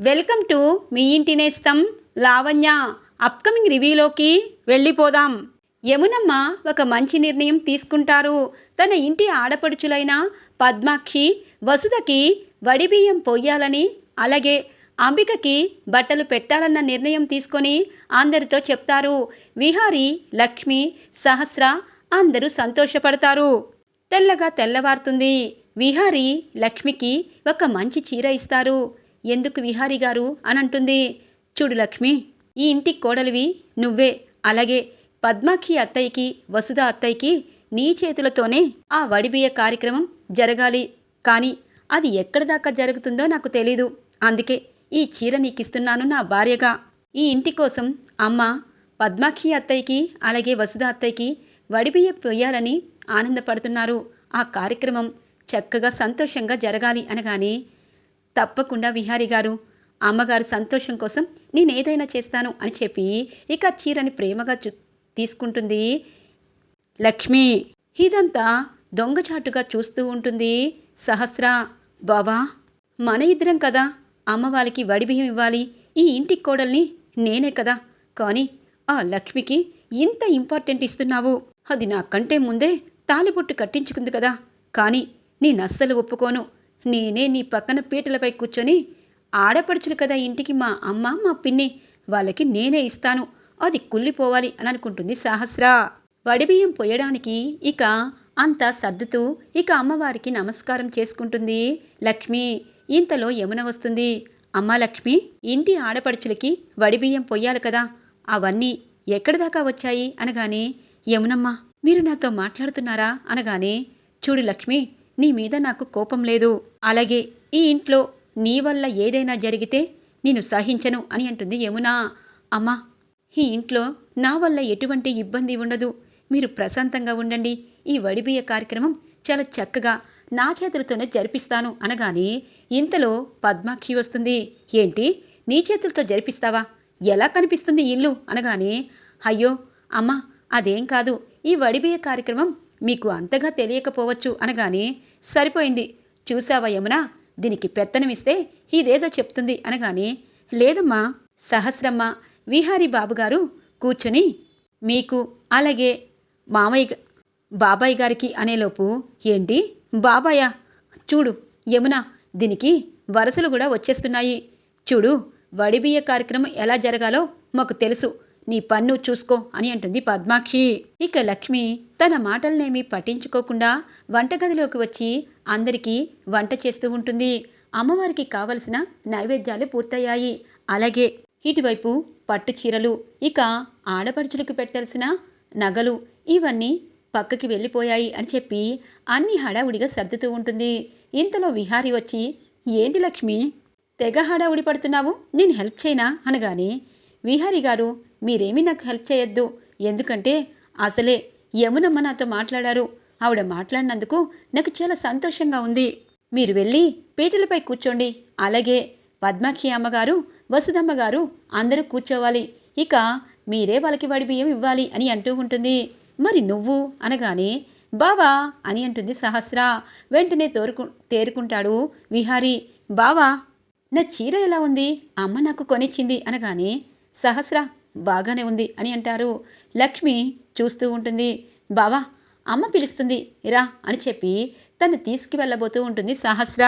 Welcome to me ఇంటి నేస్తం Lavanya. Upcoming రివ్యూలోకి వెళ్ళిపోదాం. యమునమ్మ ఒక మంచి నిర్ణయం తీసుకుంటారు. తన ఇంటి ఆడపడుచులైన పద్మాక్షి వసుధకి వడిబియ్యం పోయాలని అలాగే అంబికకి బట్టలు పెట్టాలన్న నిర్ణయం తీసుకొని అందరితో చెప్తారు. విహారి లక్ష్మి సహస్ర అందరూ సంతోషపడతారు. తెల్లగా తెల్లవారుతుంది. విహారి లక్ష్మికి ఒక మంచి చీర ఇస్తారు. ఎందుకు విహారి గారు అని అంటుంది చూడు లక్ష్మి ఈ ఇంటి కోడలివి నువ్వే. అలాగే పద్మాక్షి అత్తయ్యకి వసుధ అత్తయ్యకి నీ చేతులతోనే ఆ వడిబియ్య కార్యక్రమం జరగాలి. కానీ అది ఎక్కడ దాకా జరుగుతుందో నాకు తెలీదు. అందుకే ఈ చీర నీకిస్తున్నాను నా భార్యగా. ఈ ఇంటి కోసం అమ్మ పద్మాక్షి అత్తయ్యకి అలాగే వసుధ అత్తయ్యకి వడిబియ్య పొయ్యాలని ఆనందపడుతున్నారు. ఆ కార్యక్రమం చక్కగా సంతోషంగా జరగాలి అనగానే తప్పకుండా విహారి గారు. అమ్మగారు సంతోషం కోసం నేనేదైనా చేస్తాను అని చెప్పి ఇక చీరని ప్రేమగా చూ తీసుకుంటుంది. లక్ష్మి ఇదంతా దొంగచాటుగా చూస్తూ ఉంటుంది. సహస్ర బావా మన ఇద్దరం కదా అమ్మ వాళ్ళకి వడిబియ్యం ఇవ్వాలి. ఈ ఇంటి కోడల్ని నేనే కదా. కానీ ఆ లక్ష్మికి ఇంత ఇంపార్టెంట్ ఇస్తున్నావు. అది నాకంటే ముందే తాలిబొట్టు కట్టించుకుంది కదా. కానీ నేను అస్సలు ఒప్పుకోను. నేనే నీ పక్కన పీటలపై కూర్చొని ఆడపడుచులు కదా ఇంటికి మా అమ్మ మా పిన్ని వాళ్ళకి నేనే ఇస్తాను. అది కుళ్ళిపోవాలి అని అనుకుంటుంది సహస్ర. వడిబియ్యం పొయ్యడానికి ఇక అంతా సర్దుతూ ఇక అమ్మవారికి నమస్కారం చేసుకుంటుంది లక్ష్మి. ఇంతలో యమున వస్తుంది. అమ్మ లక్ష్మి ఇంటి ఆడపడుచులకి వడిబియ్యం పొయ్యాలి కదా. అవన్నీ ఎక్కడి దాకా వచ్చాయి? అనగానే యమునమ్మ మీరు నాతో మాట్లాడుతున్నారా? అనగానే చూడు లక్ష్మి నీ మీద నాకు కోపం లేదు. అలాగే ఈ ఇంట్లో నీ వల్ల ఏదైనా జరిగితే నేను సహించను అని అంటుంది యమునా. అమ్మా ఈ ఇంట్లో నా వల్ల ఎటువంటి ఇబ్బంది ఉండదు. మీరు ప్రశాంతంగా ఉండండి. ఈ వడిబియ్య కార్యక్రమం చాలా చక్కగా నా చేతులతోనే జరిపిస్తాను అనగానే ఇంతలో పద్మాక్షి వస్తుంది. ఏంటి? నీ చేతులతో జరిపిస్తావా? ఎలా కనిపిస్తుంది ఇల్లు? అనగానే అయ్యో అమ్మా అదేం కాదు. ఈ వడిబియ్య కార్యక్రమం మీకు అంతగా తెలియకపోవచ్చు అనగానే సరిపోయింది. చూసావా యమునా? దీనికి పెత్తనమిస్తే ఇదేదో చెప్తుంది అనగానే లేదమ్మా సహస్రమ్మ విహారీ బాబుగారు కూర్చొని మీకు అలాగే మామయ్య బాబాయ్ గారికి అనేలోపు ఏంటి? బాబాయా చూడు యమున దీనికి వరసలు కూడా వచ్చేస్తున్నాయి. చూడు వడిబియ్య కార్యక్రమం ఎలా జరగాలో మాకు తెలుసు. నీ పన్ను చూసుకో అని అంటుంది పద్మాక్షి. ఇక లక్ష్మి తన మాటలనేమీ పట్టించుకోకుండా వంటగదిలోకి వచ్చి అందరికీ వంట చేస్తూ ఉంటుంది. అమ్మవారికి కావలసిన నైవేద్యాలు పూర్తయ్యాయి. అలాగే ఇటువైపు పట్టు చీరలు ఇక ఆడపడుచులకు పెట్టాల్సిన నగలు ఇవన్నీ పక్కకి వెళ్ళిపోయాయి అని చెప్పి అన్ని హడావుడిగా సర్దుతూ ఉంటుంది. ఇంతలో విహారి వచ్చి ఏంటి లక్ష్మి తెగ హడావుడి పడుతున్నావు? నేను హెల్ప్ చేయనా? అనగానే విహారి గారు మీరేమీ నాకు హెల్ప్ చేయొద్దు. ఎందుకంటే అసలే యమునమ్మ నాతో మాట్లాడారు. ఆవిడ మాట్లాడినందుకు నాకు చాలా సంతోషంగా ఉంది. మీరు వెళ్ళి పీటలపై కూర్చోండి. అలాగే పద్మాక్షి అమ్మగారు వసుదమ్మ గారు అందరూ కూర్చోవాలి. ఇక మీరే వాళ్ళకి వడి బియ్యం ఇవ్వాలి అని అంటూ ఉంటుంది. మరి నువ్వు? అనగానే బావా అని అంటుంది సహస్ర. వెంటనే తోరుకు తేరుకుంటాడు విహారి. బావా నా చీర ఎలా ఉంది? అమ్మ నాకు కొనిచ్చింది అనగానే సహస్ర బాగానే ఉంది అని అంటారు. లక్ష్మి చూస్తూ ఉంటుంది. బావా అమ్మ పిలుస్తుంది. రా అని చెప్పి తను తీసుకువెళ్ళబోతూ ఉంటుంది సహస్ర.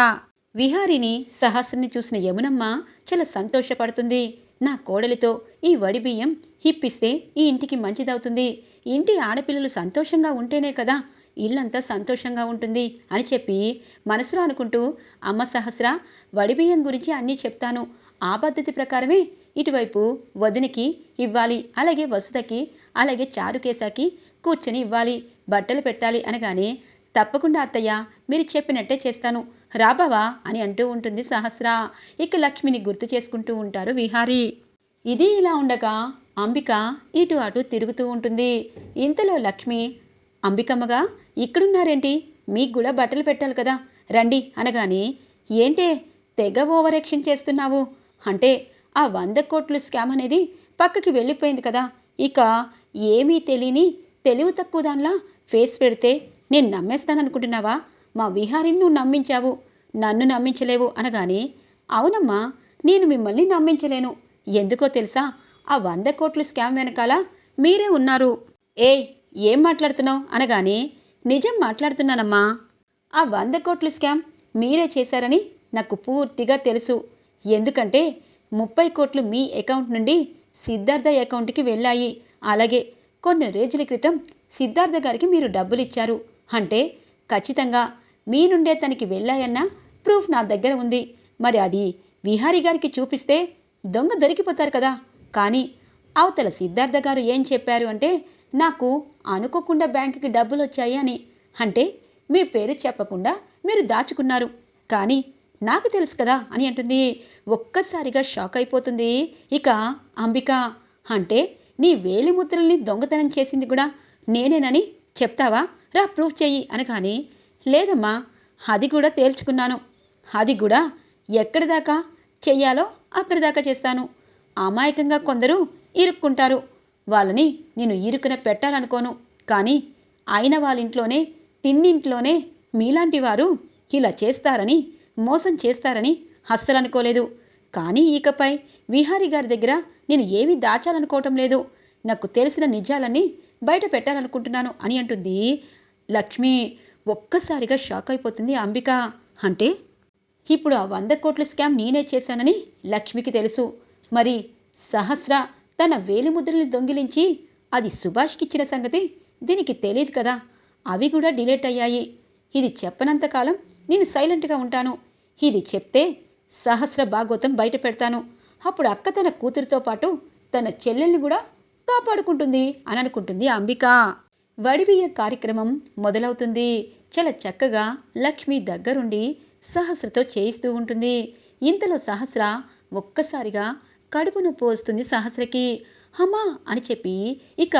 విహారిని సహస్రని చూసిన యమునమ్మ చాలా సంతోషపడుతుంది. నా కోడలితో ఈ వడి బియ్యం హిప్పిస్తే ఈ ఇంటికి మంచిదవుతుంది. ఇంటి ఆడపిల్లలు సంతోషంగా ఉంటేనే కదా ఇల్లంతా సంతోషంగా ఉంటుంది అని చెప్పి మనసులో అనుకుంటూ అమ్మ సహస్ర వడిబియ్యం గురించి అన్నీ చెప్తాను. ఆ పద్ధతి ప్రకారమే ఇటువైపు వదినికి ఇవ్వాలి అలాగే వసుదకి అలాగే చారుకేశాకి కూర్చొని ఇవ్వాలి బట్టలు పెట్టాలి అనగానే తప్పకుండా అత్తయ్య మీరు చెప్పినట్టే చేస్తాను. రాబావా అని అంటూ ఉంటుంది సహస్ర. ఇక లక్ష్మిని గుర్తు చేసుకుంటూ ఉంటారు విహారీ. ఇది ఇలా ఉండగా అంబిక ఇటు అటు తిరుగుతూ ఉంటుంది. ఇంతలో లక్ష్మి అంబికమ్మగా ఇక్కడున్నారేంటి? మీకు కూడా బట్టలు పెట్టాలి కదా. రండి అనగానే ఏంటే తెగ ఓవర్ చేస్తున్నావు? అంటే ఆ వంద కోట్లు స్కామ్ అనేది పక్కకి వెళ్ళిపోయింది కదా. ఇక ఏమీ తెలియని తెలివి తక్కువ దానిలా ఫేస్ పెడితే నేను నమ్మేస్తాననుకుంటున్నావా? మా విహారిని నువ్వు నమ్మించావు. నన్ను నమ్మించలేవు అనగానే అవునమ్మా నేను మిమ్మల్ని నమ్మించలేను. ఎందుకో తెలుసా? ఆ వంద కోట్లు స్కామ్ వెనకాల మీరే ఉన్నారు. ఏయ్ ఏం మాట్లాడుతున్నావు? అనగానే నిజం మాట్లాడుతున్నానమ్మా. ఆ వంద కోట్లు స్కామ్ మీరే చేశారని నాకు పూర్తిగా తెలుసు. ఎందుకంటే ముప్పై కోట్లు మీ అకౌంట్ నుండి సిద్ధార్థ అకౌంట్కి వెళ్ళాయి. అలాగే కొన్ని రోజుల క్రితం సిద్ధార్థ గారికి మీరు డబ్బులు ఇచ్చారు. అంటే ఖచ్చితంగా మీ నుండే తనకి వెళ్ళాయన్న ప్రూఫ్ నా దగ్గర ఉంది. మరి అది విహారీ గారికి చూపిస్తే దొంగ దొరికిపోతారు కదా. కానీ అవతల సిద్ధార్థ గారు ఏం చెప్పారు అంటే నాకు అనుకోకుండా బ్యాంకుకి డబ్బులు వచ్చాయి అని. అంటే మీ పేరు చెప్పకుండా మీరు దాచుకున్నారు. కానీ నాకు తెలుసు కదా అని అంటుంది. ఒక్కసారిగా షాక్ అయిపోతుంది. ఇక అంబిక అంటే నీ వేలి ముద్రల్ని దొంగతనం చేసింది కూడా నేనేనని చెప్తావా? రా ప్రూఫ్ చెయ్యి అనగాని లేదమ్మా అది కూడా తేల్చుకున్నాను. అది కూడా ఎక్కడి దాకా? చెయ్యాలో అక్కడి దాకా చేస్తాను. అమాయకంగా కొందరు ఇరుక్కుంటారు. వాళ్ళని నేను ఇరుకున పెట్టాలనుకోను. కానీ అయిన వాళ్ళ ఇంట్లోనే తిన్నింట్లోనే మీలాంటి వారు ఇలా చేస్తారని మోసం చేస్తారని అస్సలు అనుకోలేదు కానీ ఇకపై విహారి గారి దగ్గర నేను ఏమీ దాచాలనుకోవటం లేదు. నాకు తెలిసిన నిజాలన్నీ బయట పెట్టాలనుకుంటున్నాను అని అంటుంది. లక్ష్మి ఒక్కసారిగా షాక్ అయిపోతుంది అంబిక. అంటే? ఇప్పుడు ఆ వంద కోట్ల స్కామ్ నేనే చేశానని లక్ష్మికి తెలుసు. మరి సహస్ర తన వేలిముద్రల్ని దొంగిలించి అది సుభాష్కి ఇచ్చిన సంగతి దీనికి తెలియదు కదా. అవి కూడా డిలేట్ అయ్యాయి. ఇది చెప్పనంతకాలం నేను సైలెంట్గా ఉంటాను. ఇది చెప్తే సహస్ర భాగవతం బయట పెడతాను. అప్పుడు అక్క తన కూతురితో పాటు తన చెల్లెల్ని కూడా కాపాడుకుంటుంది అని అనుకుంటుంది అంబిక. వడివియ్య కార్యక్రమం మొదలవుతుంది. చాలా చక్కగా లక్ష్మి దగ్గరుండి సహస్రతో చేయిస్తూ ఉంటుంది. ఇంతలో సహస్ర ఒక్కసారిగా కడుపు నొప్పి వస్తుంది సహస్రకి. హమా అని చెప్పి ఇక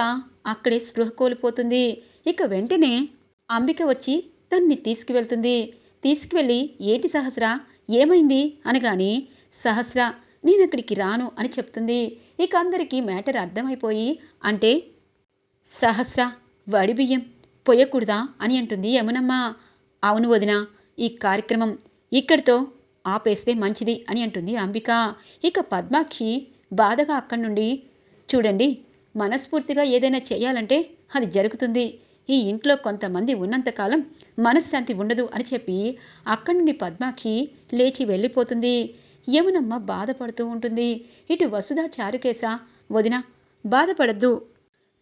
అక్కడే స్పృహ కోల్పోతుంది. ఇక వెంటనే అంబిక వచ్చి తన్ని తీసుకువెళ్తుంది. తీసుకువెళ్ళి ఏటి సహస్ర? ఏమైంది? అనగాని సహస్ర నేను అక్కడికి రాను అని చెప్తుంది. ఇక అందరికీ మ్యాటర్ అర్థమైపోయి అంటే సహస్ర వడి బియ్యం పొయ్యకూడదా అని అంటుంది యమునమ్మ. అవును వదిన ఈ కార్యక్రమం ఇక్కడితో ఆపేస్తే మంచిది అని అంటుంది అంబిక. ఇక పద్మాక్షి బాధగా అక్కడి నుండి చూడండి మనస్ఫూర్తిగా ఏదైనా చేయాలంటే అది జరుగుతుంది. ఈ ఇంట్లో కొంతమంది ఉన్నంతకాలం మనశ్శాంతి ఉండదు అని చెప్పి అక్కడి నుండి పద్మాకి లేచి వెళ్ళిపోతుంది. యమునమ్మ బాధపడుతూ ఉంటుంది. ఇటు వసుధ చారుకేశ వదిన బాధపడద్దు.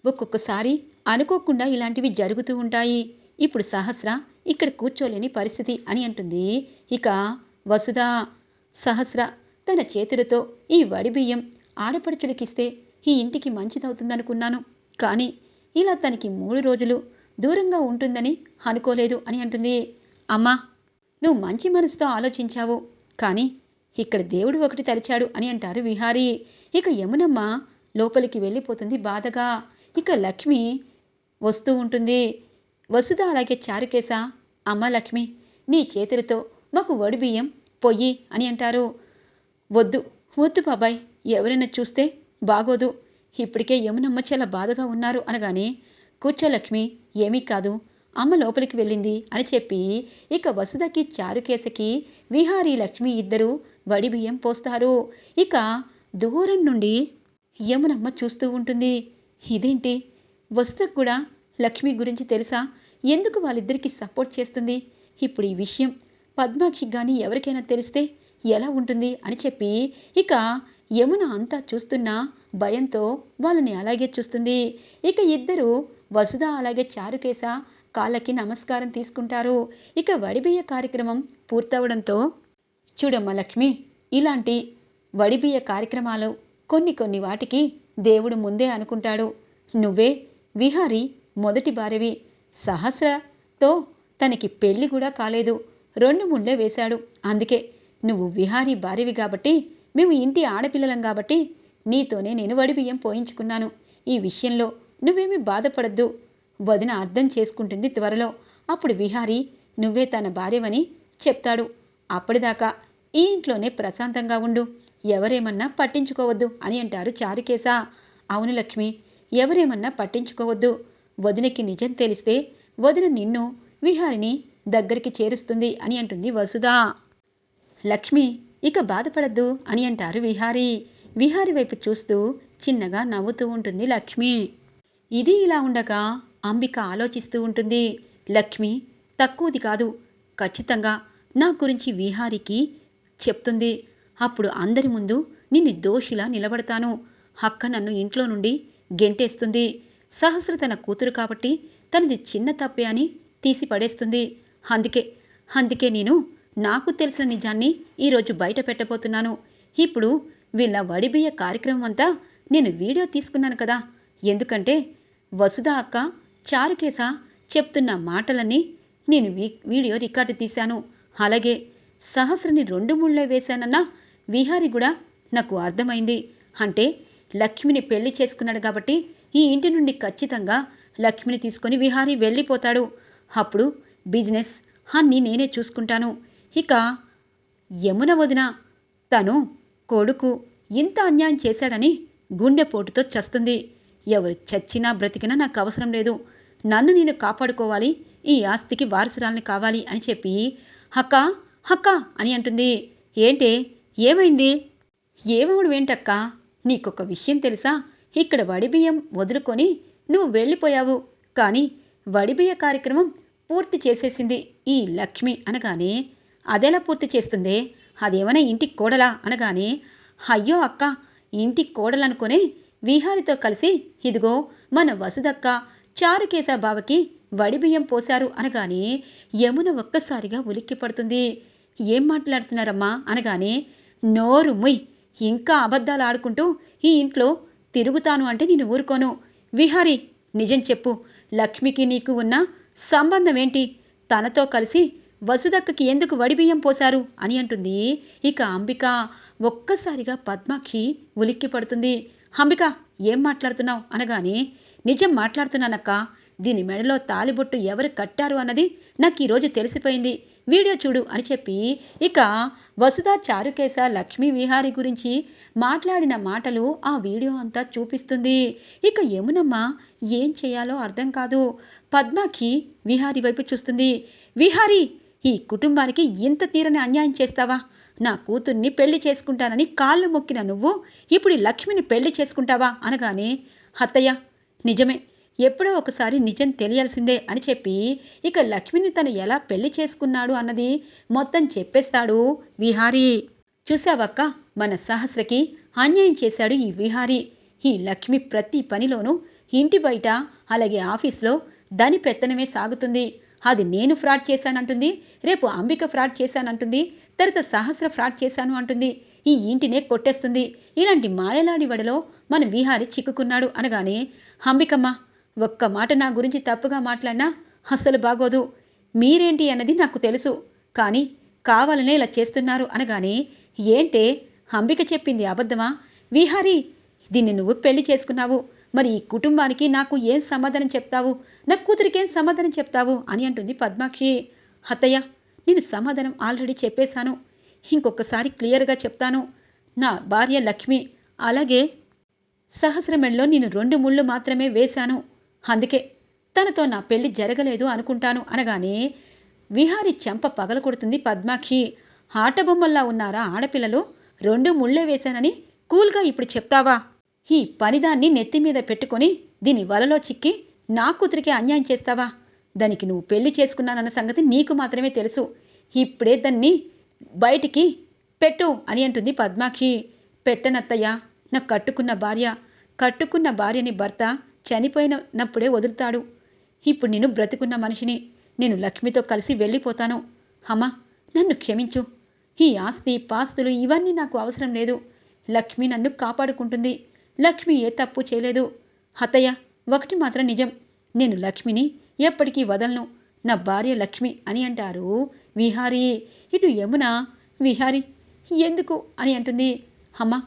ఒక్కొక్కసారి అనుకోకుండా ఇలాంటివి జరుగుతూ ఉంటాయి. ఇప్పుడు సహస్ర ఇక్కడ కూర్చోలేని పరిస్థితి అని అంటుంది. ఇక వసుధ సహస్ర తన చేతులతో ఈ వడి బియ్యం ఆడపడుచులకిస్తే ఈ ఇంటికి మంచిదవుతుందనుకున్నాను. కానీ ఇలా తనకి మూడు రోజులు దూరంగా ఉంటుందని అనుకోలేదు అని అంటుంది. అమ్మా నువ్వు మంచి మనసుతో ఆలోచించావు. కానీ ఇక్కడ దేవుడు ఒకటి తలిచాడు అని అంటారు విహారీ. ఇక యమునమ్మ లోపలికి వెళ్ళిపోతుంది బాధగా. ఇక లక్ష్మి వస్తూ ఉంటుంది. వసుధ అలాగే చారుకేశ అమ్మ లక్ష్మి నీ చేతులతో మాకు వడి బియ్యం పొయ్యి అని అంటారు. వద్దు వద్దు బాబాయ్ ఎవరైనా చూస్తే బాగోదు. ఇప్పటికే యమునమ్మ చాలా బాధగా ఉన్నారు అనగానే కూర్చో లక్ష్మి ఏమీ కాదు. అమ్మ లోపలికి వెళ్ళింది అని చెప్పి ఇక వసుధకి చారుకేశకి విహారీ లక్ష్మి ఇద్దరు వడి బియ్యం పోస్తారు. ఇక దూరం నుండి యమునమ్మ చూస్తూ ఉంటుంది. ఇదేంటి? వసుధకు కూడా లక్ష్మి గురించి తెలుసా? ఎందుకు వాళ్ళిద్దరికీ సపోర్ట్ చేస్తుంది? ఇప్పుడు ఈ విషయం పద్మాక్షి కానీ ఎవరికైనా తెలిస్తే ఎలా ఉంటుంది అని చెప్పి ఇక యమున అంతా చూస్తున్నా భయంతో వాళ్ళని అలాగే చూస్తుంది. ఇక ఇద్దరు వసుధ అలాగే చారుకేశ కాళ్ళకి నమస్కారం తీసుకుంటారు. ఇక వడిబియ్య కార్యక్రమం పూర్తవడంతో చూడమ్మ లక్ష్మి ఇలాంటి వడిబియ్య కార్యక్రమాలు కొన్ని కొన్ని వాటికి దేవుడు ముందే అనుకుంటాడు. నువ్వే విహారి మొదటి భార్యవి. సహస్రతో తనకి పెళ్ళి కూడా కాలేదు. రెండు ముళ్ళే వేశాడు. అందుకే నువ్వు విహారీ భార్యవి కాబట్టి మేము ఇంటి ఆడపిల్లలం కాబట్టి నీతోనే నేను వడి బియ్యం పోయించుకున్నాను. ఈ విషయంలో నువ్వేమీ బాధపడద్దు. వదిన అర్థం చేసుకుంటుంది త్వరలో. అప్పుడు విహారీ నువ్వే తన భార్యవని చెప్తాడు. అప్పటిదాకా ఈ ఇంట్లోనే ప్రశాంతంగా ఉండు. ఎవరేమన్నా పట్టించుకోవద్దు అని అంటారు చారుకేశ. అవును లక్ష్మి ఎవరేమన్నా పట్టించుకోవద్దు. వదినకి నిజం తెలిస్తే వదిన నిన్ను విహారిని దగ్గరికి చేరుస్తుంది అని అంటుంది వసుధ. లక్ష్మి ఇక బాధపడద్దు అని అంటారు విహారీ. విహారి వైపు చూస్తూ చిన్నగా నవ్వుతూ ఉంటుంది లక్ష్మి. ఇది ఇలా ఉండగా అంబిక ఆలోచిస్తూ ఉంటుంది లక్ష్మి తక్కువది కాదు. ఖచ్చితంగా నా గురించి విహారికి చెప్తుంది. అప్పుడు అందరి ముందు నిన్ను దోషిలా నిలబడతాను. హక్క నన్ను ఇంట్లో నుండి గెంటేస్తుంది. సహస్ర తన కూతురు కాబట్టి తనది చిన్న తప్పే అని తీసి పడేస్తుంది. అందుకే అందుకే నేను నాకు తెలిసిన నిజాన్ని ఈరోజు బయట పెట్టబోతున్నాను. ఇప్పుడు వీళ్ళ వడిబియ్య కార్యక్రమం అంతా నేను వీడియో తీసుకున్నాను కదా. ఎందుకంటే వసుధ అక్క చారుకేస చెప్తున్న మాటలన్నీ నేను వీ- వీడియో రికార్డు తీశాను. అలాగే సహస్రని రెండు ముళ్ళే వేశానన్న విహారి కూడా నాకు అర్థమైంది. అంటే లక్ష్మిని పెళ్ళి చేసుకున్నాడు కాబట్టి ఈ ఇంటి నుండి ఖచ్చితంగా లక్ష్మిని తీసుకొని విహారి వెళ్ళిపోతాడు. అప్పుడు బిజినెస్ అన్నీ నేనే చూసుకుంటాను. ఇక యమున వదిన తను కొడుకు ఇంత అన్యాయం చేశాడని గుండెపోటుతో చస్తుంది. ఎవరు చచ్చినా బ్రతికినా నాకు అవసరం లేదు. నన్ను నేను కాపాడుకోవాలి. ఈ ఆస్తికి వారసురాల్ని కావాలి అని చెప్పి హక్క హక్క అని అంటుంది. ఏంటే? ఏమైంది? ఏమవుడు ఏంటక్క నీకొక విషయం తెలుసా? ఇక్కడ వడిబియ్యం వదులుకొని నువ్వు వెళ్ళిపోయావు. కానీ వడిబియ్య కార్యక్రమం పూర్తి చేసేసింది ఈ లక్ష్మి అనగానే అదెలా పూర్తి చేస్తుందే? అదేమైనా ఇంటికి కోడలా? అనగానే అయ్యో అక్క ఇంటికి కోడలనుకునే విహారితో కలిసి ఇదిగో మన వసుదక్క చారుకేశ బావకి వడిబియ్యం పోశారు అనగానే యమున ఒక్కసారిగా ఉలిక్కి పడుతుంది. ఏం మాట్లాడుతున్నారమ్మా? అనగానే నోరు ముయ్ ఇంకా అబద్ధాలు ఆడుకుంటూ ఈ ఇంట్లో తిరుగుతాను అంటే నేను ఊరుకోను. విహారి నిజం చెప్పు. లక్ష్మికి నీకు ఉన్న సంబంధం ఏంటి తనతో కలిసి వసుదక్కకి ఎందుకు వడిబియ్యం పోశారు? అని అంటుంది. ఇక అంబిక ఒక్కసారిగా పద్మాక్షి ఉలిక్కి పడుతుంది. అంబిక ఏం మాట్లాడుతున్నావు? అనగానే నిజం మాట్లాడుతున్నానక్క. దీని మెడలో తాలిబొట్టు ఎవరు కట్టారు అన్నది నాకు ఈరోజు తెలిసిపోయింది. వీడియో చూడు అని చెప్పి ఇక వసుధ చారుకేశ లక్ష్మీ విహారి గురించి మాట్లాడిన మాటలు ఆ వీడియో అంతా చూపిస్తుంది. ఇక యమునమ్మ ఏం చేయాలో అర్థం కాదు. పద్మాకి విహారి వైపు చూస్తుంది. విహారి ఈ కుటుంబానికి ఇంత తీరని అన్యాయం చేస్తావా? నా కూతుర్ని పెళ్ళి చేసుకుంటానని కాళ్ళు మొక్కిన నువ్వు ఇప్పుడు లక్ష్మిని పెళ్ళి చేసుకుంటావా అనగానే అత్తయ్య నిజమే. ఎప్పుడో ఒకసారి నిజం తెలియాల్సిందే అని చెప్పి ఇక లక్ష్మిని తను ఎలా పెళ్ళి చేసుకున్నాడు అన్నది మొత్తం చెప్పేస్తాడు విహారీ. చూసావక్క మన సహస్రకి అన్యాయం చేశాడు ఈ విహారీ. ఈ లక్ష్మి ప్రతి పనిలోనూ ఇంటి బయట అలాగే ఆఫీస్లో దాని పెత్తనమే సాగుతుంది. అది నేను ఫ్రాడ్ చేశానంటుంది రేపు అంబిక ఫ్రాడ్ చేశానంటుంది తర్వాత సహస్ర ఫ్రాడ్ చేశాను అంటుంది. ఈ ఇంటినే కొట్టేస్తుంది. ఇలాంటి మాయలాడి వడలో మన విహారి చిక్కుకున్నాడు అనగానే అంబికమ్మ ఒక్క మాట నా గురించి తప్పుగా మాట్లాడినా అస్సలు బాగోదు. మీరేంటి అన్నది నాకు తెలుసు. కానీ కావాలనే ఇలా చేస్తున్నారు అనగానే ఏంటే అంబిక చెప్పింది అబద్ధమా? విహారి దీన్ని నువ్వు పెళ్ళి చేసుకున్నావు. మరి ఈ కుటుంబానికి నాకు ఏం సమాధానం చెప్తావు? నా కూతురికేం సమాధానం చెప్తావు? అని అంటుంది పద్మాక్షి. అత్తయ్య నేను సమాధానం ఆల్రెడీ చెప్పేశాను. ఇంకొకసారి క్లియర్గా చెప్తాను. నా భార్య లక్ష్మి అలాగే సహస్రమెళ్ళలో నేను రెండు ముళ్ళు మాత్రమే వేశాను. అందుకే తనతో నా పెళ్ళి జరగలేదు అనుకుంటాను అనగానే విహారి చెంప పగల కొడుతుంది పద్మాక్షి ఆటబొమ్మల్లా ఉన్నారా ఆడపిల్లలు? రెండు ముళ్ళే వేశానని కూల్గా ఇప్పుడు చెప్తావా? ఈ పనిదాన్ని నెత్తి మీద పెట్టుకొని దీని వలలో చిక్కి నా కూతురికి అన్యాయం చేస్తావా? దానికి నువ్వు పెళ్ళి చేసుకున్నానన్న సంగతి నీకు మాత్రమే తెలుసు. ఇప్పుడే దాన్ని బయటికి పెట్టు అని అంటుంది పద్మాక్షి పెట్టనత్తయ్య నా కట్టుకున్న భార్య. కట్టుకున్న భార్యని భర్త చనిపోయినప్పుడే వదులుతాడు. ఇప్పుడు నేను బ్రతికున్న మనిషిని. నేను లక్ష్మితో కలిసి వెళ్ళిపోతాను. అమ్మా నన్ను క్షమించు. ఈ ఆస్తి పాస్తులు ఇవన్నీ నాకు అవసరం లేదు. లక్ష్మి నన్ను కాపాడుకుంటుంది. లక్ష్మి ఏ తప్పు చేయలేదు. అత్తయ్య ఒకటి మాత్రం నిజం. నేను లక్ష్మిని ఎప్పటికీ వదలను. నా భార్య లక్ష్మి అని అంటారు. విహారీ ఇటు యమున విహారీ ఎందుకు అని అంటుంది. అమ్మ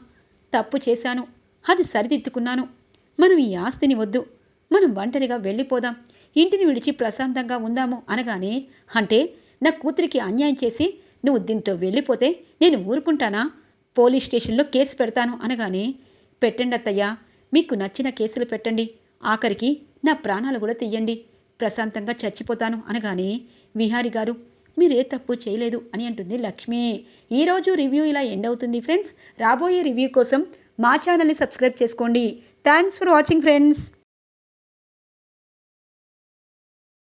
తప్పు చేశాను. అది సరిదిద్దుకున్నాను. మనం ఈ ఆస్తిని వద్దు. మనం ఒంటరిగా వెళ్ళిపోదాం. ఇంటిని విడిచి ప్రశాంతంగా ఉందాము అనగానే అంటే నా కూతురికి అన్యాయం చేసి నువ్వు దీంతో వెళ్ళిపోతే నేను ఊరుకుంటానా? పోలీస్ స్టేషన్లో కేసు పెడతాను అనగానే పెట్టండి అత్తయ్యా మీకు నచ్చిన కేసులు పెట్టండి. ఆఖరికి నా ప్రాణాలు కూడా తీయండి. ప్రశాంతంగా చచ్చిపోతాను అనగానే విహారి గారు మీరే తప్పు చేయలేదు అని అంటుంది లక్ష్మి. ఈరోజు రివ్యూ ఇలా ఎండ్ అవుతుంది ఫ్రెండ్స్. రాబోయే రివ్యూ కోసం మా ఛానల్ని సబ్స్క్రైబ్ చేసుకోండి. Thanks for watching friends